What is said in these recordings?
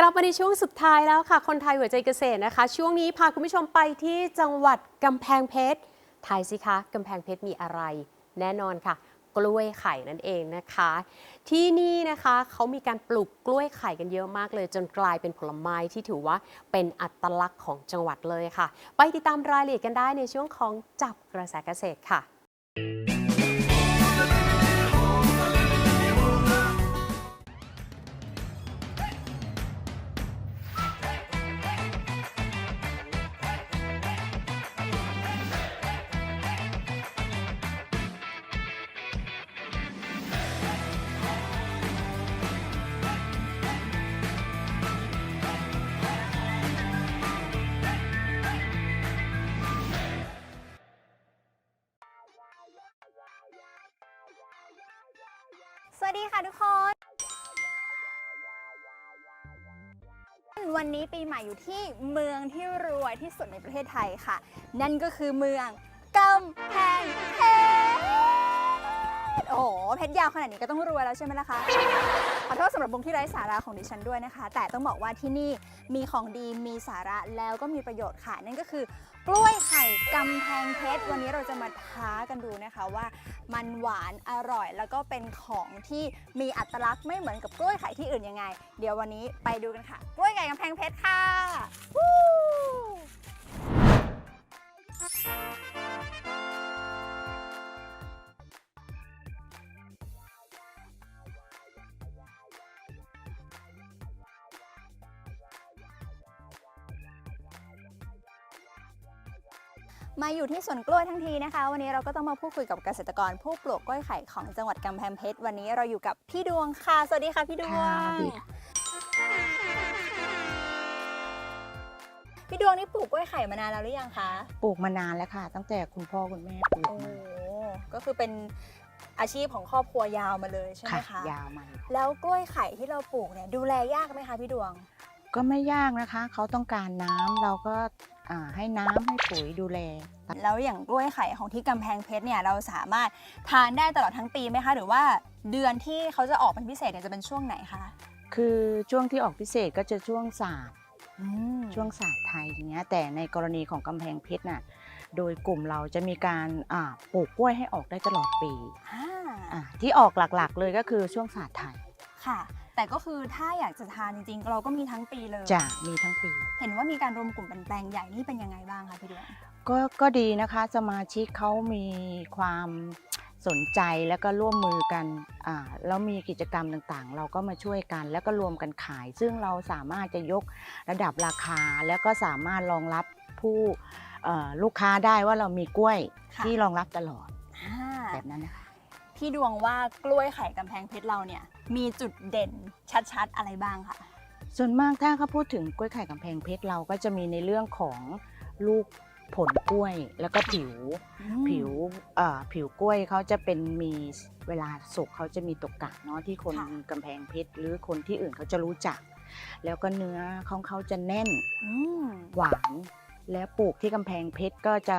กลับมาในช่วงสุดท้ายแล้วค่ะ คนไทยหัวใจเกษตรนะคะ ช่วงนี้พาคุณผู้ชมไปที่จังหวัดกำแพงเพชรทายสิคะกำแพงเพชรมีอะไร แน่นอนค่ะ กล้วยไข่นั่นเองนะคะ ที่นี่นะคะเขามีการปลูกกล้วยไข่กันเยอะมากเลย จนกลายเป็นผลไม้ที่ถือว่าเป็นอัตลักษณ์ของจังหวัดเลยค่ะ ไปติดตามรายละเอียดกันได้ในช่วงของจับกระแสเกษตรค่ะ วัสดีค่ะทุกคน วันนี้ปีใหม่อยู่ที่เมืองที่รวยที่สุดในประเทศไทยค่ะ นั่นก็คือเมืองกำแพงเพชร โอ้โห เพชรยาวขนาดนี้ก็ต้องรวยแล้วใช่ไหมล่ะคะ ขอโทษสำหรับวงที่ไร้สาระของดิฉันด้วยนะคะ แต่ต้องบอกว่าที่นี่มีของดีมีสาระแล้วก็มีประโยชน์ค่ะ นั่นก็คือ กล้วยไข่กำแพงเพชรวันนี้เราจะมาท้ากันดูนะคะว่า มันหวานอร่อยแล้วก็เป็นของที่มีอัตลักษณ์ไม่เหมือนกับกล้วยไข่ที่อื่นยังไง เดี๋ยววันนี้ไปดูกันค่ะ กล้วยไข่กำแพงเพชรค่ะวู้ มาอยู่ที่สวนกล้วยทั้งทีนะคะ วันนี้เราก็ต้องมาพูดคุยกับเกษตรกรผู้ปลูกกล้วยไข่ของจังหวัดกำแพงเพชรวันนี้เราอยู่กับพี่ดวงค่ะ สวัสดีค่ะพี่ดวค่ะงสวัสดีค่ะ พี่ดวงนี่ปลูกกล้วยไข่มานานแล้วหรือยังคะ ปลูกมานานแล้วค่ะ ตั้งแต่คุณพ่อคุณแม่ปลูกโอ้มาก็คือเป็นอาชีพของครอบครัวยาวมาเลยใช่ไหมค่ะคะ ยาวมาแล้วกล้วยไข่ที่เราปลูกเนี่ยดูแลยากไหมคะพี่ดวง ก็ไม่ยากนะคะ เขาต้องการน้ำเราก็อ่า ให้น้ำให้ปุ๋ยดูแล แล้วอย่างกล้วยไข่ของที่กำแพงเพชรเนี่ยเราสามารถทานได้ตลอดทั้งปีไหมคะ หรือว่าเดือนที่เขาจะออกเป็นพิเศษเนี่ยจะเป็นช่วงไหนคะ คือช่วงที่ออกพิเศษก็จะช่วงศาสตร์อืมช่วงศาสตร์ไทยอย่างเงี้ยแต่ในกรณีของกำแพงเพชรน่ะโดยกลุ่มเราจะมีการอ่าปลูกกล้วยให้ออกได้ตลอดปีอ่าอ่าที่ออกหลักๆเลยก็คือช่วงศาสตร์ไทยค่ะ แต่ก็คือถ้าอยากจะทานจริงๆ เราก็มีทั้งปีเลย จะมีทั้งปี เห็นว่ามีการรวมกลุ่มเป็นแปลงใหญ่นี่เป็นยังไงบ้างคะพี่ดวงก็ก็ดีนะคะสมาชิกเขามีความสนใจแล้วก็ร่วมมือกันอ่าแล้วมีกิจกรรมต่างๆ เราก็มาช่วยกัน แล้วก็รวมกันขาย ซึ่งเราสามารถจะยกระดับราคา แล้วก็สามารถรองรับผู้เอ่อลูกค้าได้ว่าเรามีกล้วยค่ะ ที่รองรับตลอดอ่า แบบนั้นนะคะ พี่ดวงว่ากล้วยไข่กำแพงเพชรเราเนี่ยมีจุดเด่นชัดๆอะไรบ้างคะส่วนมากถ้าเขาพูดถึงกล้วยไข่กำแพงเพชรเราก็จะมีในเรื่องของลูกผลกล้วยแล้วก็ผิวผิวเอ่อผิวกล้วยเขาจะเป็นมีเวลาสุกเขาจะมีตกกะเนาะที่คนค่ะกำแพงเพชรหรือคนที่อื่นเขาจะรู้จัก แล้วก็เนื้อของเขาจะแน่นอืมหวานแล้วปลูกที่กำแพงเพชรก็จะ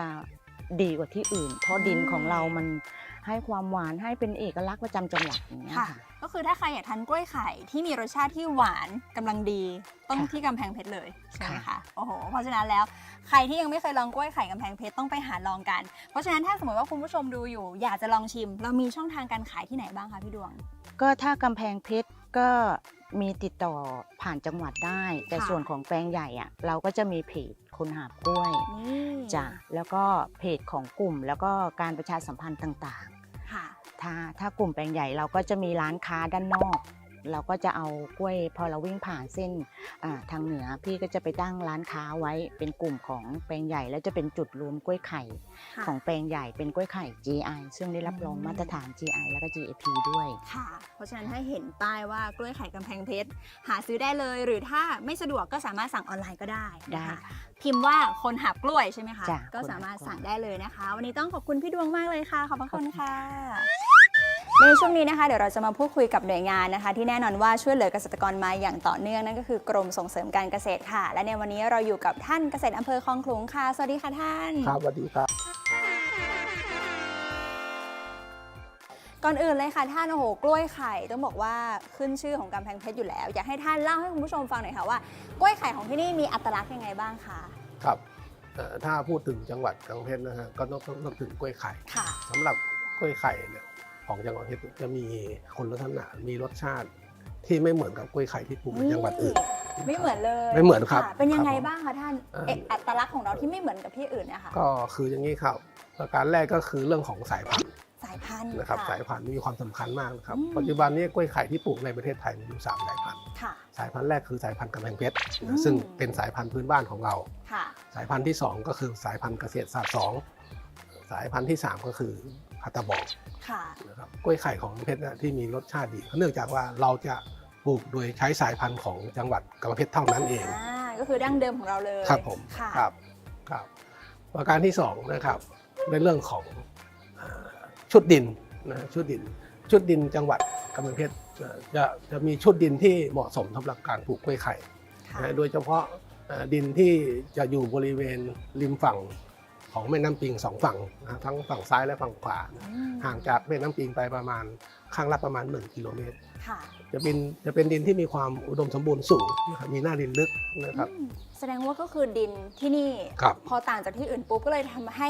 ดีกว่าที่อื่น เพราะดินของเรามันให้ความหวานให้เป็นเอกลักษณ์ประจำจังหวัดอย่างเงี้ยค่ะ ค่ะก็คือถ้าใครอยากทานกล้วยไข่ที่มีรสชาติที่หวานกำลังดี ต้องค่ะที่กำแพงเพชรเลยใช่ไหมค่ะคะโอ้โหเพราะฉะนั้นแล้วใครที่ยังไม่เคยลองกล้วยไข่กำแพงเพชรต้องไปหาลองกัน เพราะฉะนั้นถ้าสมมติว่าคุณผู้ชมดูอยู่ อยากจะลองชิม เรามีช่องทางการขายที่ไหนบ้างคะพี่ดวง ก็ถ้ากำแพงเพชรก็มีติดต่อผ่านจังหวัดได้ แต่ค่ะ ส่วนของแปลงใหญ่อะเราก็จะมีเพจคนหาบกล้วยนี่จ้ะแล้วก็เพจของกลุ่มแล้วก็การประชาสัมพันธ์ต่างค่ะๆ ถ้าถ้ากลุ่มแปลงใหญ่เราก็จะมีร้านค้าด้านนอก เราก็จะเอากล้วยพอเราวิ่งผ่านเส้นอ่าทางเหนือพี่ก็จะไปตั้งร้านค้าไว้เป็นกลุ่มของแปลงใหญ่ แล้วจะเป็นจุดรวมกล้วยไข่ค่ะของแปลงใหญ่เป็นกล้วยไข่ GI ซึ่งได้รับรองอืมมาตรฐาน GI แล้วก็ GAP ด้วยค่ะ เพราะฉะนั้นถ้าเห็นป้ายว่ากล้วยไข่กำแพงเพชรหาซื้อได้เลย หรือถ้าไม่สะดวกก็สามารถสั่งออนไลน์ก็ได้ได้นะคะค่ะพิมพ์ว่าคนหาบกล้วยใช่ไหมคะจ้ะก็คนหาบสามารถกล้วยสั่งได้เลยนะคะ วันนี้ต้องขอบคุณพี่ดวงมากเลยค่ะ ขอบพระคุณขอบคุณค่ะ ในช่วงนี้นะคะเดี๋ยวเราจะมาพูดคุยกับหน่วยงานนะคะ ที่แน่นอนว่าช่วยเหลือเกษตรกรมาอย่างต่อเนื่องนั่นก็คือกรมส่งเสริมการเกษตรค่ะ และในวันนี้เราอยู่กับท่านเกษตรอำเภอคลองขลุงค่ะ สวัสดีค่ะท่าน ครับสวัสดีครับ ก่อนอื่นเลยค่ะท่านโอ้โหกล้วยไข่ต้องบอกว่าขึ้นชื่อของกำแพงเพชรอยู่แล้ว อยากให้ท่านเล่าให้คุณผู้ชมฟังหน่อยค่ะว่ากล้วยไข่ของที่นี่มีอัตลักษณ์ยังไงบ้างคะครับเอ่อถ้าพูดถึงจังหวัดกำแพงเพชรนะฮะก็ต้องต้องต้องถึงกล้วยไข่ค่ะ สำหรับกล้วยไข่เนี่ย ของจังหวัดเพชรจะมีคุณลักษณะมีรสชาติที่ไม่เหมือนกับกล้วยไข่ที่ปลูกในจังหวัดอื่น ไม่เหมือนเลยไม่เหมือนครับะเป็นยังไงครับผมบ้างคะท่านเอ่อเอกอัตลักษณ์ของเราที่ไม่เหมือนกับที่อื่นเนี่ยค่ะก็คืออย่างนี้ครับประการแรกก็คือเรื่องของสายพันธุ์สายพันธุ์นะครับค่ะสายพันธุ์มีความสำคัญมากนะครับอืมปัจจุบันนี้กล้วยไข่ที่ปลูกในประเทศไทยมีอยู่สามสายพันธุ์ค่ะสายพันธุ์แรกคือสายพันธุ์กำแพงเพชรอืนะมซึ่งเป็นสายพันธุ์พื้นบ้านของเราค่ะสายพันธุ์ที่ 2 ก็คือสายพันธุ์เกษตรศาสตร์สองสายพันธุ์ที่ 3 ก็คือ พัตตาบอกค่ะนะครับกล้วยไข่ของเพชรเนยที่มีรสชาติดีเนื่องจากว่าเราจะปลูกโดยใช้สายพันธุ์ของจังหวัดกำแพงเพชรเท่านั้นเอง อ่าก็คือดั้งเดิมของเราเลยครับผมค่ะครับครับประการที่2นะครับในเรื่องของเอ่อชุดดินนะชุดดิน ชุดดินจังหวัดกำแพงเพชรเอ่อจะจะมีชุดดินที่เหมาะสมสำหรับการปลูกกล้วยไข่ ค่ะนะโดยเฉพาะเอ่อดินที่จะอยู่บริเวณริมฝั่ง ของแม่น้ำปิงสองฝั่งนะทั้งฝั่งซ้ายและฝั่งขวาอืมห่างจากแม่น้ำปิงไปประมาณข้างละประมาณ1กิโลเมตร ค่ะจะเป็นจะเป็นดินที่มีความอุดมสมบูรณ์สูงนะครับมีหน้าดินลึกนะครับ อืมแสดงว่าก็คือดินที่นี่ ครับ พอต่างจากที่อื่นปุ๊บก็เลยทำให้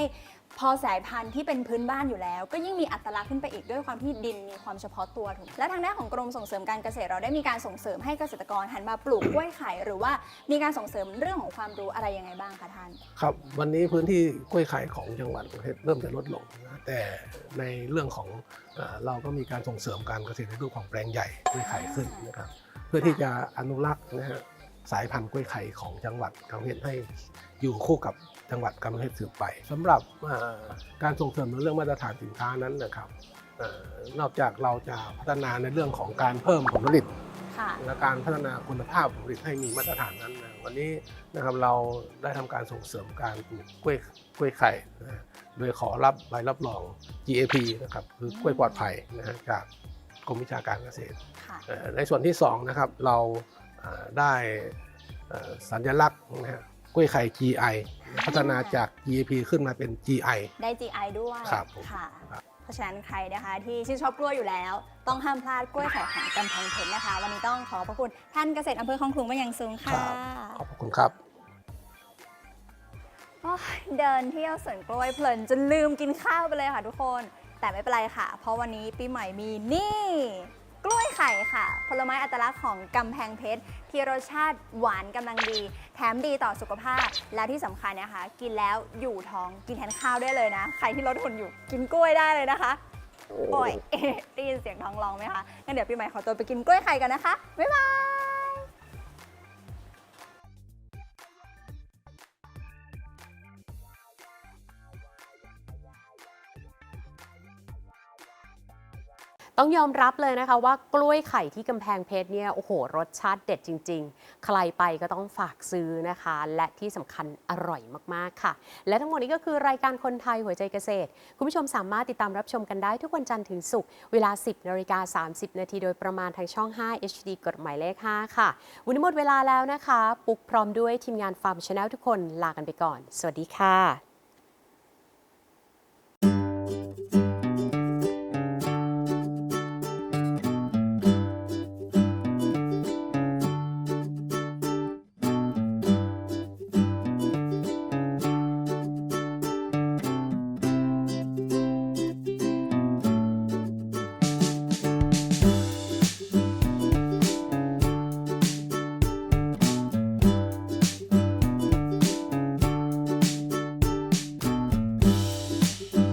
พอสายพันธุ์ที่เป็นพื้นบ้านอยู่แล้ว ก็ยิ่งมีอัตลักษณ์ขึ้นไปอีกด้วยความที่ดินมีความเฉพาะตัวถูกไหมและทางด้านของกรมส่งเสริมการเกษตรเราได้มีการส่งเสริมให้เกษตรกรหันมาปลูกกล้วยไข่หรือว่ามีการส่งเสริมเรื่องของความรู้อะไรยังไงบ้างคะท่าน ครับ วันนี้พื้นที่กล้วยไข่ของจังหวัดประเทศเริ่มจะลดลงนะแต่ในเรื่องของเราก็มีการส่งเสริมการเกษตรในรูปของแปลงใหญ่กล้วยไข่ขึ้นนะครับเพื่อที่จะอนุรักษ์นะฮะสายพันธุ์กล้วยไข่ของจังหวัดกำแพงเพชรให้อยู่คู่กับ จังหวัดกำแพงเพชรสืบไปสำหรับเอ่อการส่งเสริมในเรื่องมาตรฐานสินค้านั้นนะครับเอ่อนอกจากเราจะพัฒนาในเรื่องของการเพิ่มผลผลิตค่ะและการพัฒนาคุณภาพผลผลิตให้มีมาตรฐานนั้นนะวันนี้นะครับเราได้ทำการส่งเสริมการปลูกกล้วยกล้วยไข่นะโดยขอรับใบรับรอง GAP นะครับคือกล้วยปลอดภัยนะฮะจากกรมวิชาการเกษตรค่ะเอ่อในส่วนที่2นะครับเราเอ่อได้เอ่อสัญลักษณ์นะฮะกล้วยไข่ GI พัฒนาจาก GAP ขึ้นมาเป็น GI ได้ GI ด้วยครับผม ค่ะครับเพราะฉะนั้นใครนะคะที่ชื่นชอบกล้วยอยู่แล้ว ต้องห้ามพลาดกล้วยไข่ของกำแพงเพชรนะคะ วันนี้ต้องขอพระคุณท่านเกษตรอำเภอคลองขลุงเป็นอย่างสูงค่ะ ขอบพระคุณครับ โอ้ยเดินเที่ยวสวนกล้วยเพลินจนลืมกินข้าวไปเลยค่ะทุกคน แต่ไม่เป็นไรค่ะ เพราะวันนี้ปีใหม่มีนี่ก ล้วยไข่ค่ะ ผลไม้อัตลักษณ์ของกำแพงเพชร ที่รสชาติหวานกำลังดี แถมดีต่อสุขภาพ และที่สำคัญนะคะ กินแล้วอยู่ท้องกินแทนข้าวได้เลยนะ ใครที่ลดหุ่นอยู่กินกล้วยได้เลยนะคะโอ้ยได้ยินเสียงท้องร้องไหมคะงั้นเดี๋ยวปีใหม่ขอตัวไปกินกล้วยไข่กันนะคะบ๊ายบาย ต้องยอมรับเลยนะคะว่ากล้วยไข่ที่กำแพงเพชรเนี่ยโอ้โห รสชาติเด็ดจริง ๆ ใครไปก็ต้องฝากซื้อนะคะ และที่สำคัญอร่อยมากๆค่ะ และทั้งหมดนี้ก็คือรายการคนไทยหัวใจเกษตร คุณผู้ชมสามารถติดตามรับชมกันได้ทุกวันจันทร์ถึงศุกร์เวลา 10นาฬิกา30 นาทีโดยประมาณทางช่อง 5 HD กฎหมายเลข 5 ค่ะ วันนี้หมดเวลาแล้วนะคะ ปุ๊กพร้อมด้วยทีมงานฟาร์มชาแนลทุกคนลากันไปก่อน สวัสดีค่ะ